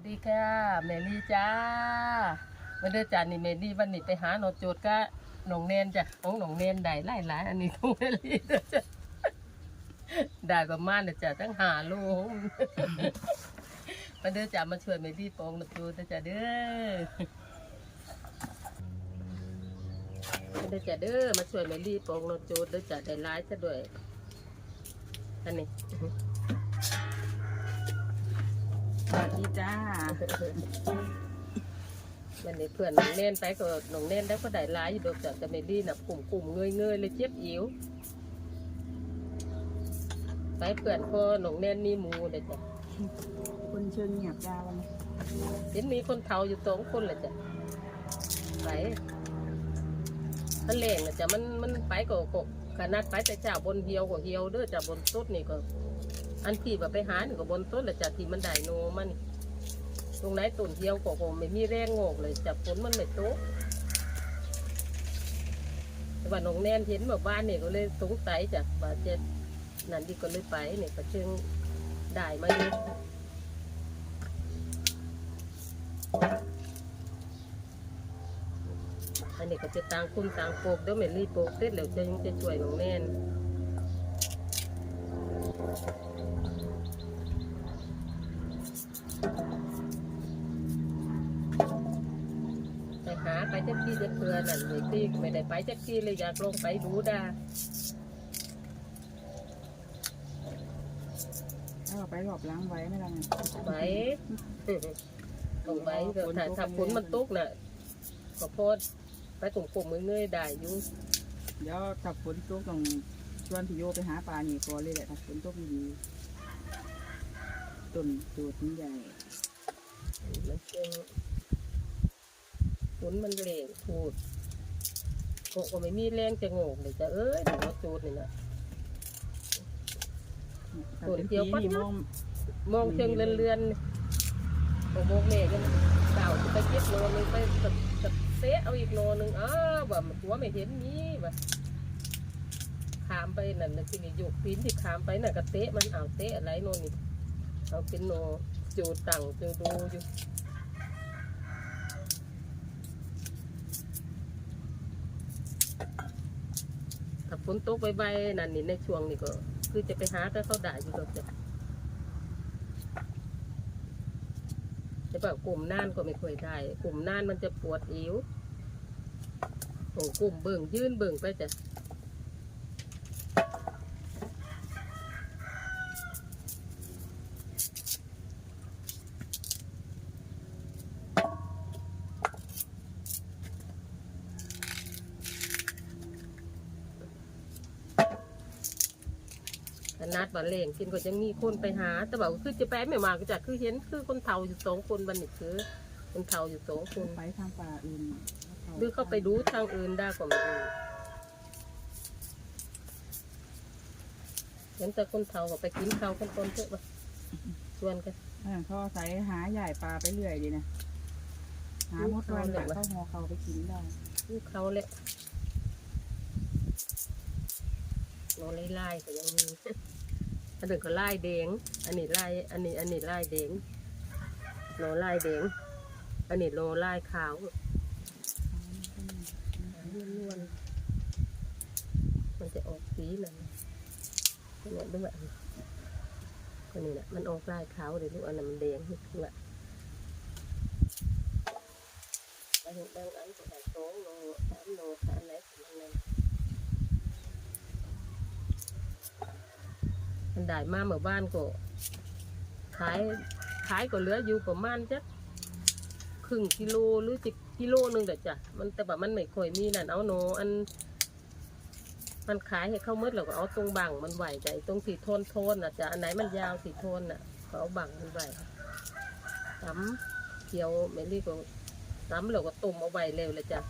วัสดีค่ะเมลี่จ้าวันเดือจานนี่เมลี่วันนี้ไปหาหนอโจทย์ก็หนองเนนจ้ะของหนองเนนได้หลายหลายอันนี้ของเมลี่เด้อจ้ะได้ประมาณน่ะจ้ะตั้งหาโลงวันเดือจ่ามาช่วยเมลี่ปองหนอโจทย์จ้ะเด้อเดือจ่าเด้อมาช่วยเมลี่ปองหนอโจทย์เด้อจ้ะได้หลายซะด้วยอันนี้ สวัสดีจ้าวันนี้เพื่อนน้องเน่นไปก็น้องเน่นได้ก็ได้ร้ายอยู่ดอกจากจะเมลี่น่ะกลุ่มกลุ่มเงยเงยๆเลยเจ็บอิ๋วไปเพื่อนพอน้องเน่นนี่หมูเลยจ้ะคนเชิงเงียบจ้าวันนี้เห็นมีคนเฒ่าอยู่สองคนเลยจ้ะไปมันแรงนะจ้ะมันมันไปก็ก็ขนาดไปแต่เจ้าบนเฮียวก็เฮียวเด้อจ้ะบนต้นนี่ก็ อันที่แบบไปหาหนี่ก็บบนต้นเลยจ้ะที่มันได้โนมันตรงไหนต้นเฮียวก็คงไม่มีแรงโงกเลยจ้ะฝนมันไม่ตกแต่ว่าน้องแนนเห็นแบบบ้านเนี่ยก็เลยสงสัยจากว่าเจ็ดนั่นดีก็เลยไปเนี่ยก็จึงได้มาอยู่อันนี้ก็จะต่างคุณต่างโปกเดี๋ยวเมลี่โปกเสร็จแล้วจะยังจะช่วยน้องแนนไปหาไปจักที่จะเพื่อนั่นเลยที่ ไม่ได้ไปจักที่เลยอยากลงไปดูดาถ้าเราไปหลบล้างไว้ไม่ได้ไงไหวต้องไหวเดี๋ยวถ้าถ้าฝนมันตกน่ะก็โพดไปกลุ่มๆมือเงยๆได้อยู่เดี๋ยวถ้าฝนตกต้องชวนพี่โยไปหาปลานี่ก่อนเลยแหละถ้าฝนตกดีๆต้นตูดมันใหญ่มันเชิงฝนมันแรงพูด ก็ก็ไม่มีแรงจะโงกเลยจะเอ้ยหนูว่าจูดนี่นะถ้าต้นเป็นเดีปียวก็ นี่มองมองเชิงเลื่อนๆของโมกเมฆกันเก่าจะไปเก็บโลนึงไปสะสะเซะเอาอีกโลนึงอ้าวแบบหัวไม่เห็นนี้แบบขามไปนั่นนะที่นี่ยกปีนที่ขามไปน่ะก็เตะมันเอาเตะอะไรโน่นนี่เอาเป็นโนจูดตั้งจูดูอยู่ ถ้าฝนตกใบๆนั่นนี่ในช่วงนี้ก็ คือจะไปหาแต่เขาได้อยู่ดอกจ้ะแต่แบบกลุ่มน่านก็ไม่ค่อยได้ กลุ่มน่านมันจะปวดอิ๋วโอ้กลุ่มเบิ่งยื่นเบิ่งไปจ้ะ นาดว่าเล่งกินก็จะมีคนไปหา แต่แบบคือจะแปะไม่มาก็จะคือเห็นคือคนเฒ่าอยู่สองคนบันนี่คือ คนเฒ่าอยู่สองคนไปทางป่าอื่นหรือเข้าไปดูทางอื่นได้ก็ไม่รู้เห็นแต่คนเฒ่าก็ไปกินข้าวกันคนเถอะวะชวนกันอ่าเขาใส่หาใหญ่ปลาไปเรื่อยดีนะหาหมดวันเลยเข้าหอเขาไปกินได้ลูกเขาเล ยโนไล่ไล่ก็ยังมีอันนึงก็ไล่แดงอันนี้ไล่อันนี้อันนี้ไล่แดงโนไล่แดงอันนี้โนไล่ขาวล้วนๆมันจะออกสีนั่นเนี่ยดูแบบคนนี้แหละมันออกลายขาวเดี๋ยวลูกอันนั้นมันแดงคือว่าบางบางอันก็ได้สองโลสามโลสามไหนของมันนั่ มันได้มาเมื่อบ้านก็ขายขายก็เหลืออยู่ประมาณจักครึ่งกิโลหรือสิกิโลหนึงเด้อจ้ะมันแต่ว่ามันไม่ค่อยมีนั่นเอาโนอัน มันขายให้เข้ามืดแล้วก็เอาตรงบังมันไหวใจตรงสีโทนโทนอะจ้ะอันไหนมันยาวสีโทนอะก็เอาบังมันไหวตำเคี่ยวเมลี่ก็ตำแล้วก็ต้มเอาไว้เร็วเลยจ้ะ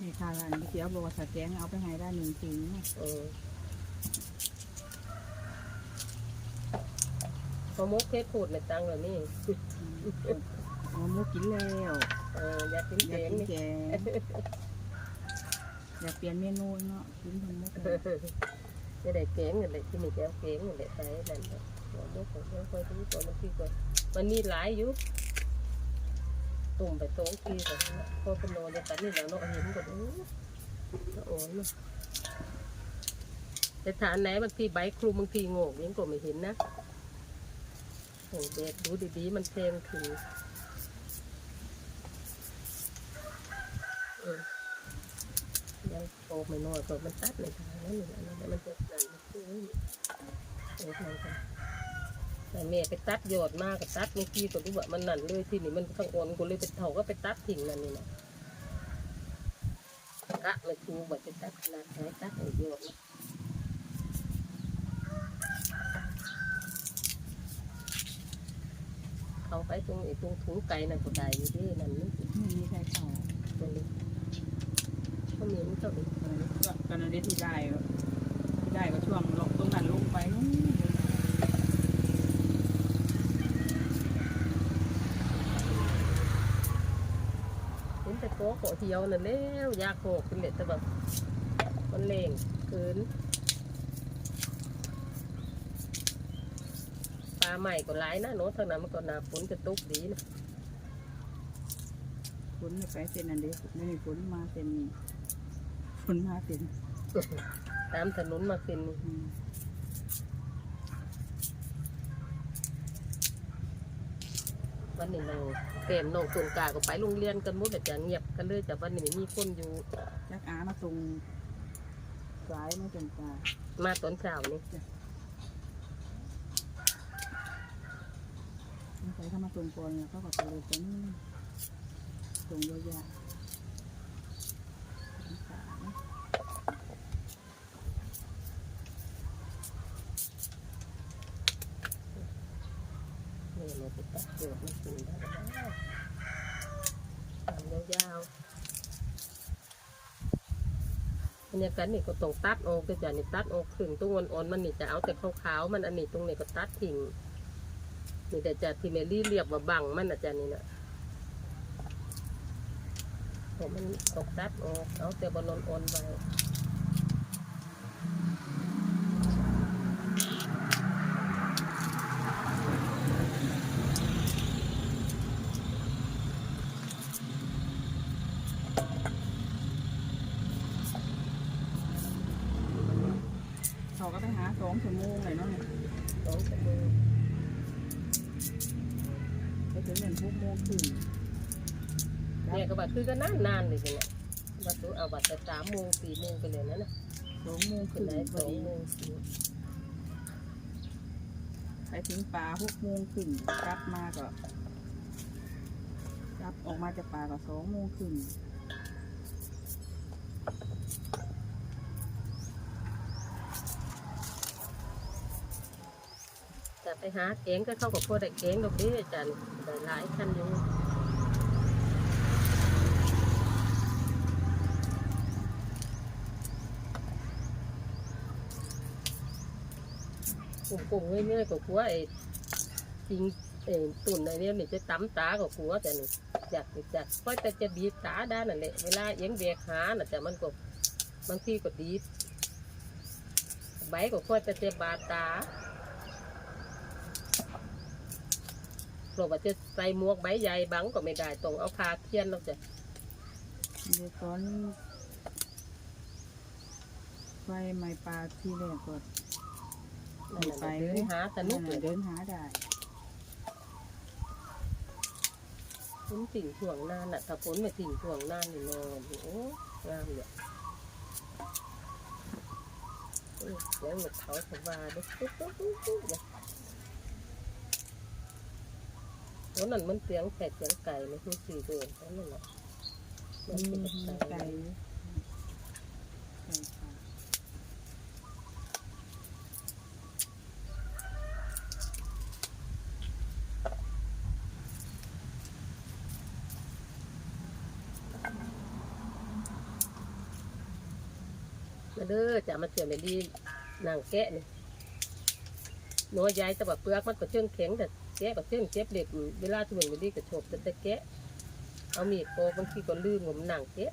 นี่ค่ะร้านเขียวบอกว่าสแกงเอาไปให้ได้หนึ่งจริงเออ พอมุกเพชรพูดในตังค์เลยนี่เอามุกกินแล้วเอออยากกินอเจยากงกินนี่แกงอยากเปลี่ยนเมนูเนาะกินทั้งหมดเลย จะได้เก๋งเงินเลยที่นี่จะเอาเก๋งเงินเลยไปนั่นแหละหัวมุกของเพื่อนคอยที่ก่อนมันที่ก่อนไปมันมีหลายอยู่ตุ่มไปตรงที่แบบนี้พอเป็นโนเดียวกันนี่แล้วเนาะเห็นก็ดูโอ้ยเนาะแต่ฐานไหนบางทีใบคลุมบางทีโงกยังก็ไม่เห็นนะ โอ้เด็ดดูดีๆ มันเพลงถึงยังโตไม่น้อยก็มันตัดในทางนั้นนี่แหละแล้วมันจะนั่มันคือโอ้ทางกันแต่แม่ไปตัดยอดมากกับตัดเมื่อกี้ก็รู้ว่ามันนั่นเลยที่นี่มันข้างอ่อนก็เลยไปเถาก็ไปตัดทิ้งนั่นนี่นะกะเลยครูบอกจะตัดขนาดไหนตัดเอายอดนะเขา ไปตรงไอ้ตรงถุงไก่นั่นก็ได้อยู่ดีนั่นนี่ไม่มีใครเข้าตรงนี้เขามีนเขาอีกตอนนี้ก็ตอนนั้นที่ได้ที่ได้ก็ช่วงลงตรงนั้นลงไปนู้นเห็นแต่โก้โกเทียวนั่นแล้วยากโกเป็นเด็ดแต่แบบมันเล่งเกิน ปลา ใหม่ก็หลายนะโน้ตเท่านั้นมันก็หนาฝนจะตกดีนะฝนไปเส้นนั้นเด้ไม่มีฝนมาเส้นนี้ฝนมาเส้นตามถนนมาเป็นนี่อืมวันนี้เราเกมน้องตุนกาก็ไปโรงเรียนกันหมดแต่จะเงียบกันเลยแต่วันนี้ไม่มีคนอยู่จักอามาตรงสายมาจนกลางมาตอนเช้านี่ไม่ ใช่เข้ามาตรงก่อนแล้วก็กดเลยตรงตรงยาวๆนี่เราตัดเกือไม่ถึงได้แล้วทำยาวๆอันนี้กันนี่ก็ต้องตัดออกก็จะนี่ตัดออกถึงตรงอ่อนๆมันนี่จะเอาแต่ขาวๆมันอันนี้ตรงนี้ก็ตัดทิ้ง นี่แต่จะที่เมลี่เรียบว่าบังมันอาจารย์นี่นะเพราะมันตกตัดออกเอาแต่บนอ่อนๆไปเขาก็ไปหาสองชั่วโมงเลยเนาะเนี่ยสองชั่วโมง ไปถึงเงินหกโมงครึ่งเนี่ยก็บัดคือก็นานนานๆเลยเนี่ยบัดตัวเอาบัดแต่สามโมงสี่โมงไปเลยนะนะสองโมงคขึ้นรึ่งไหนพสอองดีโมงสี่ไปถึงป่าหกโมงครึ่งกลับมาก็กลับออกมาจากป่าก็สองโมงครึ่ง แต่ไปหาเก๋งก็เข้ากับพวกได้เก๋งดอกเบี้ยจันได้หลายคันอยู่ปุ่มๆเงื่อยๆกับหัวไอ้จริงไอ้ตุ่นไอ้เนี่ยนี่จะตำตากับหัวแต่นี่จัดจัดค่อยแต่จะบีบตาได้นั่นแหละเวลาเอียงแบกหาน่ะแต่มันก็บางทีก็ดีดใบก็ค่อยแต่จะบาดตา เพราะว่าจะใส่หมวกใบใหญ่บังก็ไม่ได้ต้องเอาคาเทียนแล้วจ้ะเดี๋ยวตอนไฟไหม้ปลาที่แรกก็นั่นน่ะเดินหาสนุกเลยเดินหาได้ฝนสิ่งถ่วงนานน่ะถ้าฝนไม่สิ่งถ่วงนานนี่นอนโอ้งามเลยเอ้ยเสียงมันเขาสบายเด้ปุ๊บปุ๊บปุ๊บปุ๊บเนี่ย โอ้นั่นมันเสียงแขกเสียงไก่เลยคือสี่เดือนนั่นแหละมันเป็นไก่ไมาเด้อจะมาเชื่อไม่ดีนางแกะนี่หน้อยใหญ่แต่ว่าเปลือกมันก็เชื่องแข็งแต่ แกะก็เชื่องเจ็บเด็กเวลาที่มันไม่ดีก็โฉบจะตะแกะ เอามีดโกบางทีก็ลืมว่ามันนางแกะ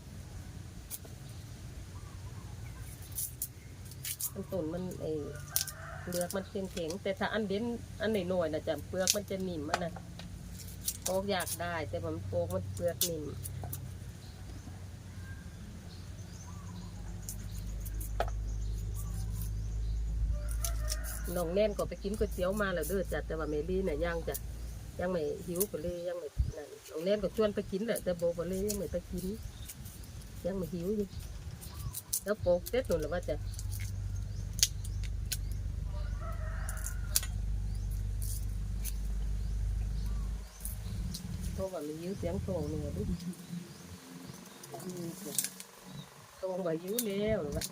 มันต้นมันไอเปลือกมันแข็งๆแต่ถ้าอันเด่นอันหน่อยๆนะจ๊ะเปลือกมันจะนิ่มอันนะโปกอยากได้ แต่ผมโปกมันเปลือกนิ่ม น้องแน่นก็ไปกินก๋วยเตี๋ยวมาแล้วเด้อจ้ะแต่ว่าเมลี่เนี่ยยังจ้ะยังไม่หิวก็เลยยังไม่นั่นน้องแน่นก็ชวนไปกินแหละแต่โบก็เลยยังไม่ไปกิน ยังไม่หิวอยู่แล้วโปกเสร็จหนูแล้วว่าจะเพราะว่ามียื้อเสียงโตหนึ่งดิโตว่ายื้อแล้วหรือว่า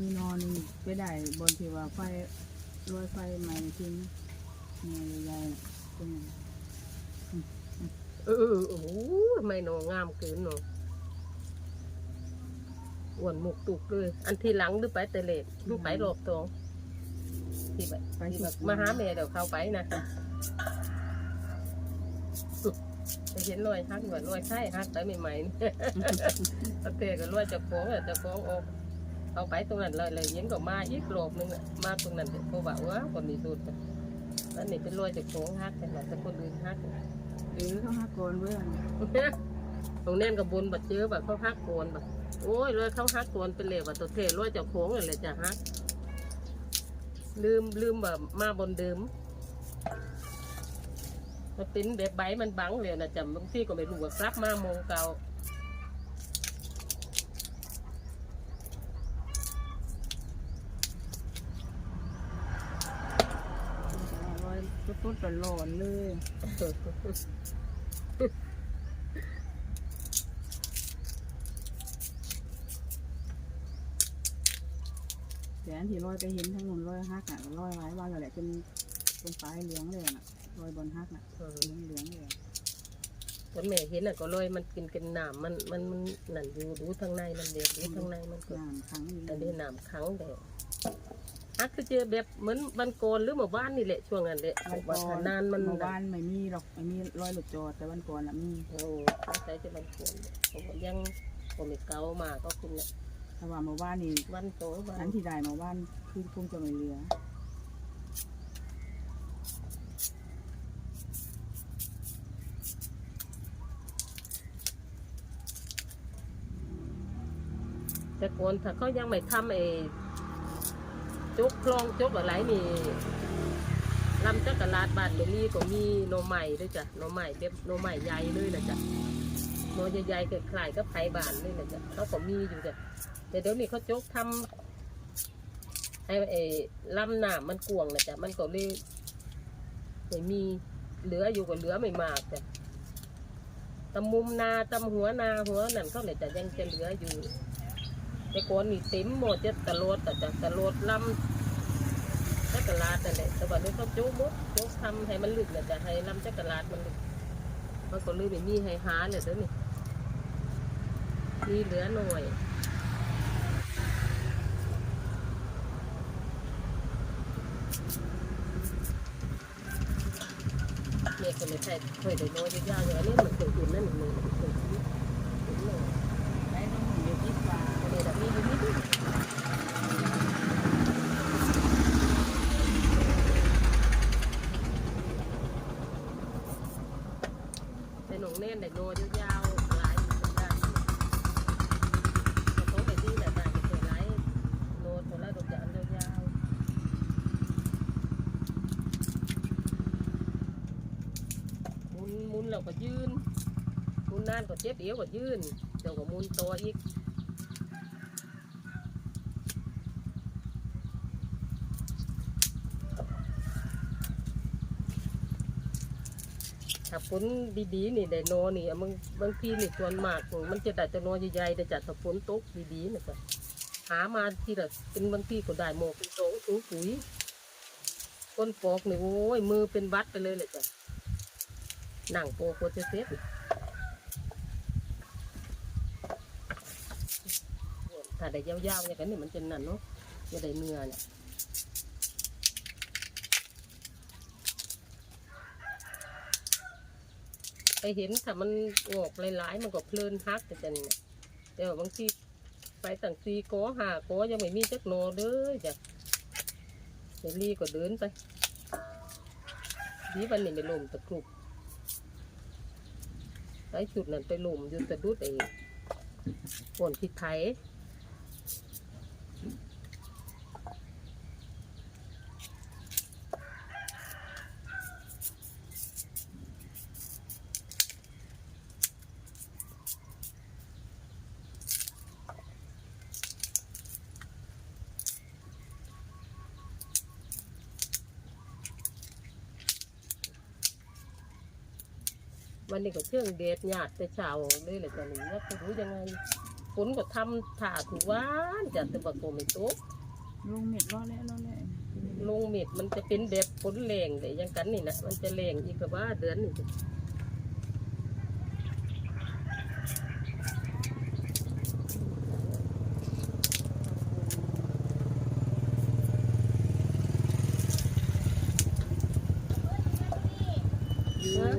มีนอนไปได้บนที่ว่าไฟรวยไฟใหม่ทิ้งเนี่ยใหญ่ๆน่ะตรงนั้นเออโอ้โหไม่หนองามเกินหนออ้วนหมุกตุกเลย อันที่หลังหรือไปแต่เล็กหรือไปรอบตองที่แบบไปที่สุแบดบมาหาแม่เดี๋ยวเข้าไปนะไปเห็นรอยฮักเหมือนรอยไส้ฮักได้ใหม่ๆนี่โอเคก็รวยจะฟ้องอะจะฟ้องออก เอาไปตรงนั้นเลยเลยเย็นก็มาอีกรอบนึงอะมาตรงนั้นเพราะว่าว่าคนนี้สุดอะแล้วนี่เป็นรวยจะฟ้งฮักแต่ละแต่คนอื่นฮักหรือเขาหักโกนเว้ยตรงเน่นกับบนบัดเจอแบบเขาฮักโกนแบบโอ้ยรวยเขาฮักโกนเป็นเหลยว่าตัวเทรวยจะฟ้องเลยจะฮักลืมลืมแบบมาบนเดิมมันเป็นแบบใบมันบังเลยนะจำบางทีก็ไม่รู้ว่ากลับมามองเก่า รอยตุ๊ดๆ หลอนๆเลยแต่อันที่ลอยไปเห็นทั้งหมดลอยฮักอะลอยหลายวันแล้วแหละจนตรงปลายเหลืองเลยน่ะลอยบนฮักน่ะเออเหลืองเหลืองๆเลยคนแม่เห็นอะก็ลอยมันกินกันหนามมันมันมันนั่นอยู่ดูทางในมันเดียวดูทางในมันก็น้ำขังอยู่อันนี้หนามขังเดียว อักคือเจอแบบเหมือนบันโกนหรือหมู่บ้านนี่แหละช่วงนั้นแหละวันก่ว่าอขนานมันเมื่อวานไม่มีหรอกไม่มีรอยหลุดจอดแต่วันก่อนอะมีโอ้ตั้งใจจะมันโกนผมก็ยังผมไม่เกามาก็คุณเนี่ยถ้าว่าเมื่อวานนี่วันโตวัอันนที่ได้เมื่อวานคือคงจะไม่เหลือแต่โกนถ้าเขายังไม่ทำไอ้ จุกคลองจุกอะไรนี่ลำจักรลาดบานเบลลี่ก็มีโนใหม่ด้วยจ้ะโนใหม่เบบโนใหม่ใหญ่เลยนะจ๊ะโนใหญ่ๆคล้ายกับไผ่บานเลยนะจ๊ะเขาก็มีอยู่จ้ะแต่เดี๋ยวนี้เขาจุกทำให้ไอ้ลำหนามมันกวงนะจ๊ะมันก็เลยไม่มีเหลืออยู่ก็เหลือไม่มากจ้ะตำมุมนาตำหัวนาหัวนั่นเขาเลยจะยังจะเหลืออยู่ แต่ก่อนนี่เต็มหมดจะตะโลดแต่จะตะโลดลำจักรลาดนั่นแหละแต่ว่านี้เขาโจ๊กมดโจ๊กทำให้มันลึกนะจะให้ลำจักรลาดมันลึกมันก็เลยไม่มีให้หาเลยเดี๋ยวนี้มีเหลือหน่อยเนี่ยก็ไม่ใช่เคยได้น้อยยาวๆอย่างนี้มันเคยอยู่นั่นหนึ่งมันเคยอยู่อยู่หน่อย ได้ต้องเดี๋ยวคิดว่า อันนี้แบบมีอยู่นิดนึงแต่หนองเน่นแต่โนยาวๆหลายอยู่เหมือนกันเขาไปที่ไหนได้ไม่เคยหลายโนตัวละดอกจานยาวๆ หมุนหมุนแล้วก็ยืนมุนนานก็เจ็บเอวก็ยืนเดี๋ยวก็มุนตัวอีกถ้าฝนดีๆนี่ได้โนนี่บางบางทีนี่ส่วนมากมันจะได้แต่โนใหญ่ๆแต่จะถ้าฝนตกดีๆนะจ๊ะหามาทีละเป็นบางทีก็ได้โมกเป็นโตถุงปุ๋ยคนปอกนี่โอ้ยมือเป็นวัดไปเลยเลยจ้ะ หนังโปโคจะเซ็ตถ้าได้ยาวๆอย่างนี้มันจะนั่นเนาะจะได้เนื้อเนี่ยไปเห็นถ้ามันออกหลายๆมันก็เพลินฮักแต่จันเนี่ยแต่ว่าบางทีไปตั้งสี่กอห้ากอยังไม่มีจักโนเด้อจ้ะเดี๋ยวลีก็เดินไปดีวันนี้ไม่ลมตะกรุบ ไอ้จุดนั้นไปหลุมอยู่ตะดุดไอ้ฝนพิษไทย วันนี้ก็เชื่องเดชหยาดแต่เช้าเลยแหละจ้ะนี่แล้วจะรู้ยังไงฝนก็ทำถ่าถูกหวานจ้ะแต่ว่าก็ไม่ตกลงเม็ดรอแล้วรอแล้วลงเม็ดมันจะเป็นแบบฝนแรงแต่ยังกันนี่นะมันจะแรงอีกกับว่าเดือนนี่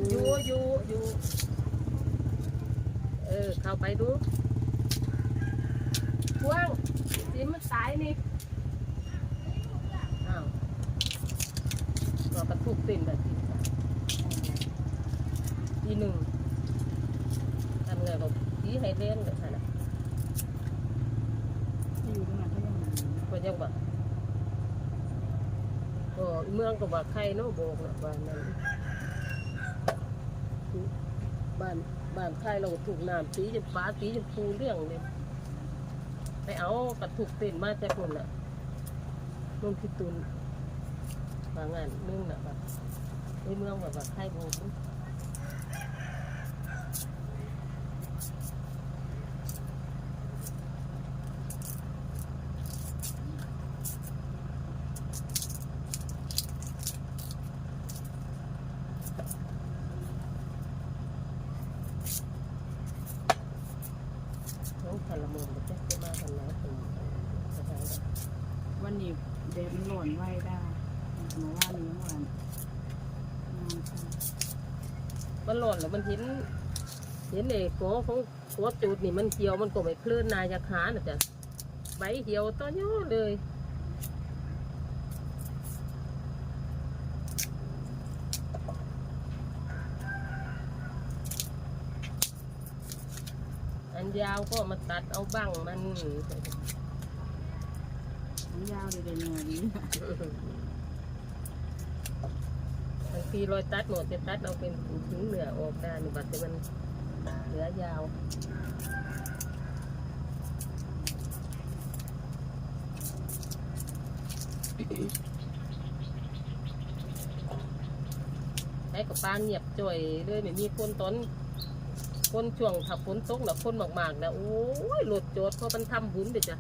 อยู่อยู่อยู่เออ เข้าไปดูว้างสิมันตายนี่อ้าวก็กระทุกติ่นแบบนี้ทีหนึ่งทำไงก็ทีให้เล่นเลยค่ะนะที่อยู่ตรงนั้นก็ยังก็ยังแบบก็เมืองก็ว่าใครเนาะบอกนะบ้านนั้น บ้านบ้านใครเราถูกน้ำสีจมฟ้าสีจมพูเรื่องเลยไปเอากระถูกเต็นมาจากคนน่ะนุ่นพิตุนบางงานนึ่งน่ะแบบในเมืองแบบว่าใครบอกน้องพลเมืองมันจะมาทำไหนถึงจะได้ วั นนี้แดดมันร้อนไว้ได้เมื่านนี้เมื่อวานงานค่ะมันหล่นแล้วมันเห็นเห็นเลยโกของโกจูดนี่มันเกี่ยวมันก็ไม่เพลินนายาขาน่ะจ้ะใบเหี่ยวต้อย่อเลยอันยาวก็มาตัดเอาบ้างมันมัน ยาวเลยเดี๋ยวเหนื่อยบางทีรอยตัดหมดจะตัดเอาเป็นถึงเหนือออกได้นี่บัดแต่มันเหลือยาวให้กับปลาเงียบจ่อยเลยไม่มีคนต้นคนช่วงถ้าฝนตกนะคนมากๆนะโอ้ยรถโจดเพราะมันทำบุญไปจ้ะ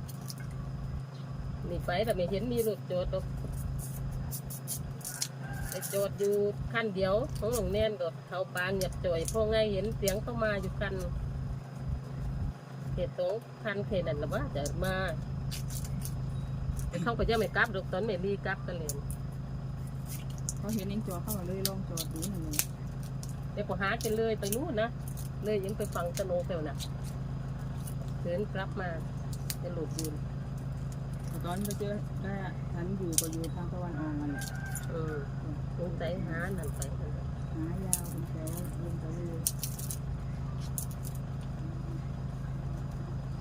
นี่ไปแต่ไม่เห็นมีรถโจดหรอกไอ้โจดอยู่ขั้นเดียวของหลวงแน่นก็เขาปลาเงียบจ่อยพอไงเห็นเสียงเข้ามาอยู่กันเหตุตรงคันเขนั่นหรือว่าจะมาแต่เขาก็ยังไม่กลับดอกตอนไม่รีกลับกันเลยเขาเห็นเองจอเข้ามาเลยลองจอดูหน่อยเดี๋ยวก็หากันเลยไปนู่นนะเลยยังไปฟังสโนว์เซลน่ะเดินกลับมาจะหลุดยืนแตอนไปเจอได้ฉันอยู่ก็อยู่ทางตะวันออกนั่นแหละเออลงใจหานั่นไปนั่นน่ะหายาวเป็นแถวลงไปเลย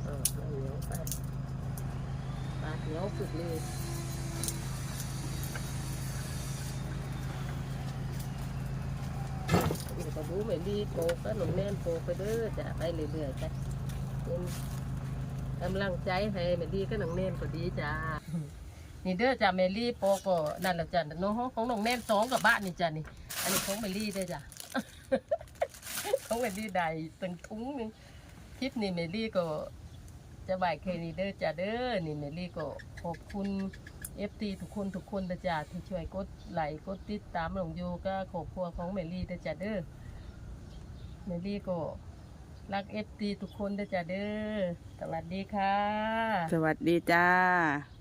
เออแล้วเหนียวไปปาดเหนียวฝึกเลยเดี๋ยวก็ดูไม่ดีโปกก็หนุ่มแน่นโปกไปเด้อจะไปเรื่อยๆจ้ะเป็น กำลังใจให้ไม่ดีก็หนุ่มแน่นก็ดีจ้า นี่เด้อจ้ะเมลี่โปโก็นั่นแหละจ้ะน้องของน้องแน่นสองกับบ้านนี่จ้ะนี่ อันนี้ของเมลี่เด้อจ้ะของเมลี่ได้ตึงทุ้งนึงคลิปนี้เมลี่ก็จะบ่ายเคนี่เด้อจ้ะเด้อ นี่เมลี่ก็ขอบคุณเอฟทีทุกคนทุกคนนะจ้ะที่ช่วยกดไลค์กดติดตามหลงยูก็ขอบครัวของเมลี่เด้อจ้ะเด้อเมลี่ก็ รักเอฟตีทุกคนด้อจ้ะเด้อ สวัสดีค่ะ สวัสดีจ้า